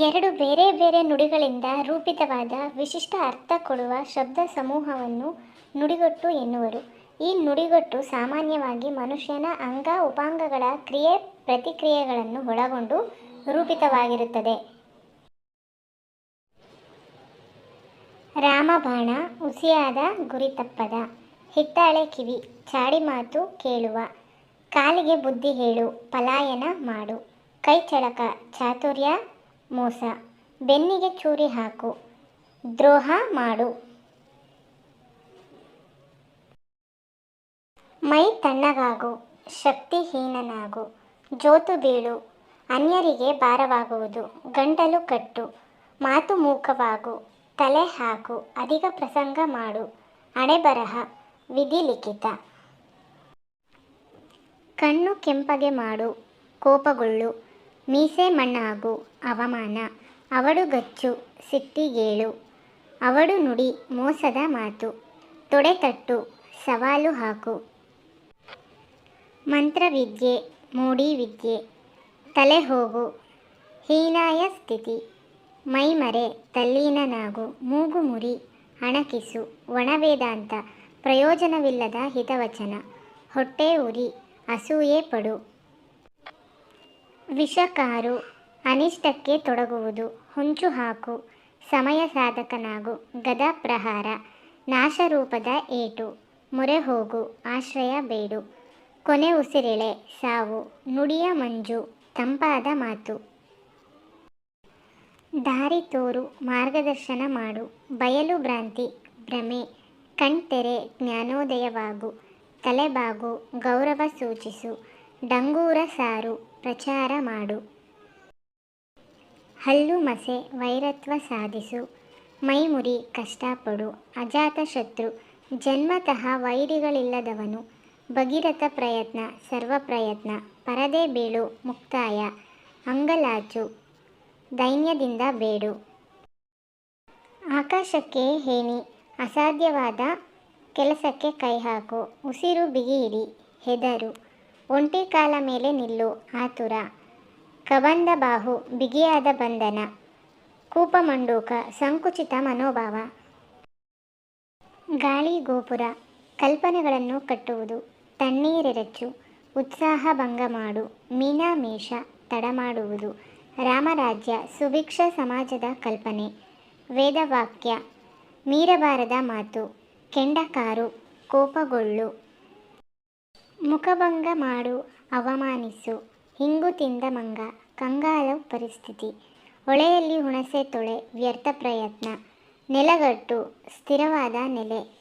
ಎರಡು ಬೇರೆ ಬೇರೆ ನುಡಿಗಳಿಂದ ರೂಪಿತವಾದ ವಿಶಿಷ್ಟ ಅರ್ಥ ಕೊಡುವ ಶಬ್ದ ಸಮೂಹವನ್ನು ನುಡಿಗಟ್ಟು ಎನ್ನುವರು. ಈ ನುಡಿಗಟ್ಟು ಸಾಮಾನ್ಯವಾಗಿ ಮನುಷ್ಯನ ಅಂಗ, ಉಪಾಂಗಗಳ ಕ್ರಿಯೆ, ಪ್ರತಿಕ್ರಿಯೆಗಳನ್ನು ಒಳಗೊಂಡು ರೂಪಿತವಾಗಿರುತ್ತದೆ. ರಾಮಬಾಣ ಉಸಿಯಾದ ಗುರಿ ತಪ್ಪದ ಹಿತ್ತಾಳೆ ಕಿವಿ, ಚಾಡಿ ಮಾತು ಕೇಳುವ. ಕಾಲಿಗೆ ಬುದ್ಧಿ ಹೇಳು, ಪಲಾಯನ ಮಾಡು. ಕೈ ಚಳಕ, ಚಾತುರ್ಯ ಮೋಸ. ಬೆನ್ನಿಗೆ ಚೂರಿ ಹಾಕು. ದ್ರೋಹ ಮಾಡು. ಮೈ ತಣ್ಣಗಾಗು. ಶಕ್ತಿಹೀನನಾಗು. ಜೋತು ಬೀಳು. ಅನ್ಯರಿಗೆ ಭಾರವಾಗುವುದು. ಗಂಟಲು ಕಟ್ಟು. ಮಾತು ಮೂಕವಾಗು. ತಲೆ ಹಾಕು. ಅಧಿಕ ಪ್ರಸಂಗ ಮಾಡು. ಹಣೆಬರಹ ವಿಧಿ ಲಿಖಿತ. ಕಣ್ಣು ಕೆಂಪಗೆ ಮಾಡು. ಕೋಪಗೊಳ್ಳು. ಮೀಸೆ ಮಣ್ಣಾಗು, ಅವಮಾನ. ಅವಡುಗಚ್ಚು ಸಿಟ್ಟಿಗೇಳು. ಅವಡು ನುಡಿ, ಮೋಸದ ಮಾತು. ತೊಡೆತಟ್ಟು ಸವಾಲು ಹಾಕು. ಮಂತ್ರವಿದ್ಯೆ ಮೂಡಿ ವಿದ್ಯೆ ತಲೆ ಹೋಗು, ಹೀನಾಯ ಸ್ಥಿತಿ. ಮೈಮರೆ, ತಲ್ಲೀನನಾಗು, ಮೂಗು ಮುರಿ. ಅಣಕಿಸು, ಒಣವೇದಾಂತ. ಪ್ರಯೋಜನವಿಲ್ಲದ ಹಿತವಚನ. ಹೊಟ್ಟೆ ಉರಿ, ಅಸೂಯೆ ಪಡು. ವಿಷಕಾರು, ಅನಿಷ್ಟಕ್ಕೆ ತೊಡಗುವುದು, ಹುಂಚು ಹಾಕು, ಸಮಯ ಸಾಧಕನಾಗು, ಗದ ಪ್ರಹಾರ, ನಾಶರೂಪದ ಏಟು, ಮೊರೆ ಹೋಗು, ಆಶ್ರಯ ಬೇಡು, ಕೊನೆ ಉಸಿರೆಳೆ, ಸಾವು, ನುಡಿಯ ಮಂಜು, ತಂಪಾದ ಮಾತು. ದಾರಿ ತೋರು, ಮಾರ್ಗದರ್ಶನ ಮಾಡು, ಬಯಲು ಭ್ರಾಂತಿ, ಭ್ರಮೆ, ಕಣ್ತೆರೆ ಜ್ಞಾನೋದಯವಾಗು, ತಲೆಬಾಗು, ಗೌರವ ಸೂಚಿಸು. ಡಂಗೂರ ಸಾರು ಪ್ರಚಾರ ಮಾಡು. ಹಲ್ಲು ಮಸೆ ವೈರತ್ವ ಸಾಧಿಸು. ಮೈಮುರಿ ಕಷ್ಟಪಡು. ಅಜಾತಶತ್ರು ಜನ್ಮತಃ ವೈರಿಗಳಿಲ್ಲದವನು. ಭಗೀರಥ ಪ್ರಯತ್ನ, ಸರ್ವ ಪ್ರಯತ್ನ. ಪರದೆ ಬೀಳು ಮುಕ್ತಾಯ. ಅಂಗಲಾಚು. ದೈನ್ಯದಿಂದ ಬೇಡು. ಆಕಾಶಕ್ಕೆ ಹೇಣಿ. ಅಸಾಧ್ಯವಾದ ಕೆಲಸಕ್ಕೆ ಕೈ ಹಾಕು. ಉಸಿರು ಬಿಗಿ ಇಡಿ ಹೆದರು. ಒಂಟಿ ಕಾಲ ಮೇಲೆ ನಿಲ್ಲು, ಆತುರ. ಕಬಂದ ಬಾಹು, ಬಿಗಿಯಾದ ಬಂಧನ. ಕೂಪಮಂಡೂಕ ಸಂಕುಚಿತ ಮನೋಭಾವ. ಗಾಳಿ ಗೋಪುರ, ಕಲ್ಪನೆಗಳನ್ನು ಕಟ್ಟುವುದು. ತಣ್ಣೀರೆರಚು ಉತ್ಸಾಹ ಭಂಗ ಮಾಡು, ಮೀನಾಮೇಷ ತಡ ಮಾಡುವುದು ರಾಮರಾಜ್ಯ, ಸುಭಿಕ್ಷ ಸಮಾಜದ ಕಲ್ಪನೆ. ವೇದವಾಕ್ಯ, ಮೀರಬಾರದ ಮಾತು. ಕೆಂಡಕಾರು, ಕೋಪಗೊಳ್ಳು. ಮುಖಭಂಗ ಮಾಡು, ಅವಮಾನಿಸು. ಹಿಂಗು ತಿಂದ ಮಂಗ ಕಂಗಾಲ ಪರಿಸ್ಥಿತಿ. ಹೊಳೆಯಲ್ಲಿ ಹುಣಸೆ ತೊಳೆ, ವ್ಯರ್ಥ ಪ್ರಯತ್ನ. ನೆಲಗಟ್ಟು, ಸ್ಥಿರವಾದ ನೆಲೆ.